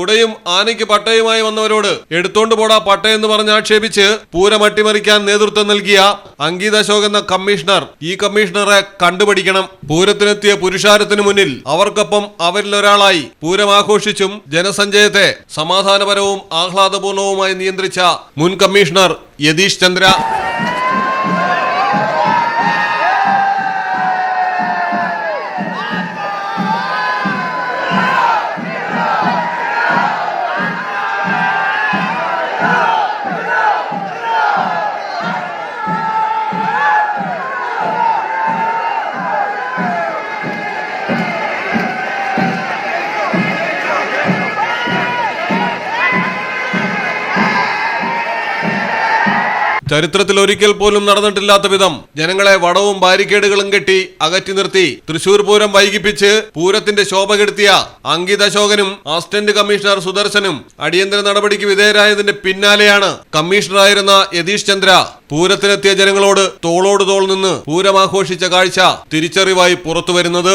കുടയും ആനയ്ക്ക് പട്ടയുമായി വന്നവരോട് എടുത്തോണ്ട് പോടാ പട്ടയെന്ന് പറഞ്ഞ് ആക്ഷേപിച്ച് പൂരം അട്ടിമറിക്കാൻ നേതൃത്വം നൽകിയ അങ്കീത് അശോക് എന്ന കമ്മീഷണർ ഈ കമ്മീഷണറെ കണ്ടുപിടിക്കണം. പൂരത്തിനെത്തിയ പുരുഷാരത്തിനു മുന്നിൽ അവർക്കൊപ്പം അവരിൽ ഒരാളായി പൂരം ആഘോഷിച്ചും ജനസഞ്ചയത്തെ സമാധാനപരവും ആഹ്ലാദപൂർണവുമായി നിയന്ത്രിച്ച മുൻ കമ്മീഷണർ യതീഷ് ചന്ദ്ര. ചരിത്രത്തിൽ ഒരിക്കൽ പോലും നടന്നിട്ടില്ലാത്ത വിധം ജനങ്ങളെ വടവും ബാരിക്കേഡുകളും കെട്ടി അകറ്റി നിർത്തി തൃശൂർ പൂരം വൈകിപ്പിച്ച് പൂരത്തിന്റെ ശോഭ കെടുത്തിയ അങ്കിത് അശോകനും അസിസ്റ്റന്റ് കമ്മീഷണർ സുദർശനും അടിയന്തര നടപടിക്ക് വിധേയരായതിന്റെ പിന്നാലെയാണ് കമ്മീഷണറായിരുന്ന യതീഷ് ചന്ദ്ര. പൂരത്തിനെത്തിയ ജനങ്ങളോട് തോളോട് തോൾ നിന്ന് പൂരം ആഘോഷിച്ച കാഴ്ച തിരിച്ചറിവായി പുറത്തുവരുന്നത്.